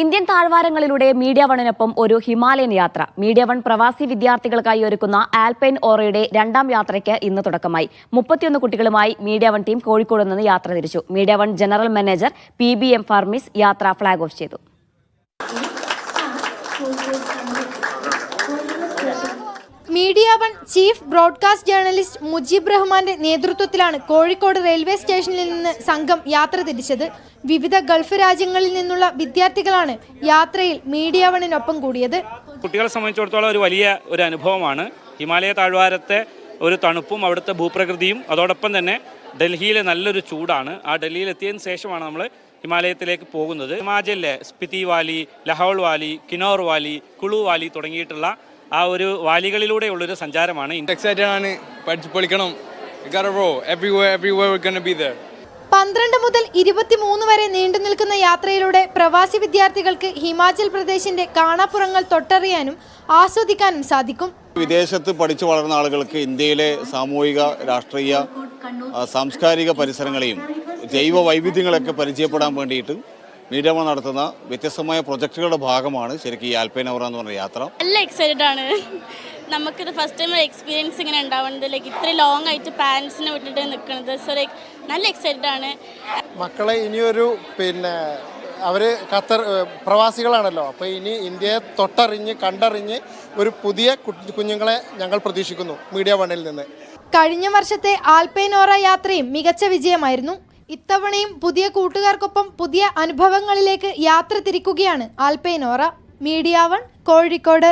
Indian താഴ്വാരങ്ങളിലൂടെ media വണിനൊപ്പം ഒരു Himalayan യാത്ര. Media one പ്രവാസി വിദ്യാർത്ഥികൾക്കായി ഒരുക്കുന്ന ആൽപൈൻ ഓറയുടെ രണ്ടാം യാത്രയ്ക്ക് ഇന്ന് തുടക്കമായി. മുപ്പത്തിയൊന്ന് കുട്ടികളുമായി മീഡിയ വൺ ടീം കോഴിക്കോട് നിന്ന് യാത്ര തിരിച്ചു. Media one general manager P B M Farmis യാത്ര ഫ്ളാഗ് ഓഫ് ചെയ്തു. Media one chief broadcast journalist Mujeeb റഹ്മാന്റെ നേതൃത്വത്തിലാണ് കോഴിക്കോട് റെയിൽവേ സ്റ്റേഷനിൽ നിന്ന് സംഘം യാത്ര തിരിച്ചത്. വിവിധ ഗൾഫ് രാജ്യങ്ങളിൽ നിന്നുള്ള വിദ്യാർത്ഥികളാണ് യാത്രയിൽ മീഡിയ വണിനൊപ്പം കൂടിയത്. കുട്ടികളെ സംബന്ധിച്ചിടത്തോളം ഒരു വലിയ ഒരു അനുഭവമാണ്. ഹിമാലയ താഴ്വാരത്തെ ഒരു തണുപ്പും അവിടുത്തെ ഭൂപ്രകൃതിയും അതോടൊപ്പം തന്നെ ഡൽഹിയിലെ നല്ലൊരു ചൂടാണ്. ആ ഡൽഹിയിൽ എത്തിയതിന് ശേഷമാണ് നമ്മൾ ഹിമാലയത്തിലേക്ക് പോകുന്നത്. ഹിമാചലിലെ Spiti valley Lahaul valley Kinnaur valley Kullu valley തുടങ്ങിയിട്ടുള്ള ആ ഒരു വാലികളിലൂടെയുള്ളൊരു സഞ്ചാരമാണ് എക്സൈറ്റഡ് ആണ്. പഠിച്ച് പൊളിക്കണം. Gotta roll. Everywhere everywhere we're gonna be there. പന്ത്രണ്ട് മുതൽ ഇരുപത്തിമൂന്ന് വരെ നീണ്ടു നിൽക്കുന്ന യാത്രയിലൂടെ പ്രവാസി വിദ്യാർത്ഥികൾക്ക് ഹിമാചൽ പ്രദേശിന്റെ കാണാപ്പുറങ്ങൾ തൊട്ടറിയാനും ആസ്വദിക്കാനും സാധിക്കും. വിദേശത്ത് പഠിച്ചു വളർന്ന ആളുകൾക്ക് ഇന്ത്യയിലെ സാമൂഹിക രാഷ്ട്രീയ സാംസ്കാരിക പരിസരങ്ങളെയും ജൈവ വൈവിധ്യങ്ങളൊക്കെ പരിചയപ്പെടാൻ വേണ്ടിയിട്ട് മീഡിയ വൺ നടത്തുന്ന വ്യത്യസ്തമായ പ്രൊജക്ടുകളുടെ ഭാഗമാണ് ശരിക്കും ഈ ആൽപൈൻ ഓറ എന്ന് പറഞ്ഞ യാത്ര. നല്ല എക്സൈറ്റഡ് ആണ്. നമുക്കിത് ഫസ്റ്റ് ടൈം എക്സ്പീരിയൻസ് ഇങ്ങനെ ഉണ്ടാവുന്നത്. ലൈക്ക് ഇത്ര ലോങ് ആയിട്ട് പാരൻസിനെ വിട്ടിട്ട് നിൽക്കുന്നത് സോ ലൈക്ക് നല്ല എക്സൈറ്റഡ് ആണ്. മക്കളെ ഇനിയൊരു പിന്നെ അവർ ഖത്തർ പ്രവാസികളാണല്ലോ. അപ്പോൾ ഇനി ഇന്ത്യയെ തൊട്ടറിഞ്ഞ് കണ്ടറിഞ്ഞ് ഒരു പുതിയ കുഞ്ഞുങ്ങളെ ഞങ്ങൾ പ്രതീക്ഷിക്കുന്നു മീഡിയ വണ്ണിൽ നിന്ന്. കഴിഞ്ഞ വർഷത്തെ ആൽപൈനോറ യാത്രയും മികച്ച വിജയമായിരുന്നു. ഇത്തവണയും പുതിയ കൂട്ടുകാർക്കൊപ്പം പുതിയ അനുഭവങ്ങളിലേക്ക് യാത്ര തിരിക്കുകയാണ് ആൽപൈനോറ മീഡിയ വൺ കോഴിക്കോട്.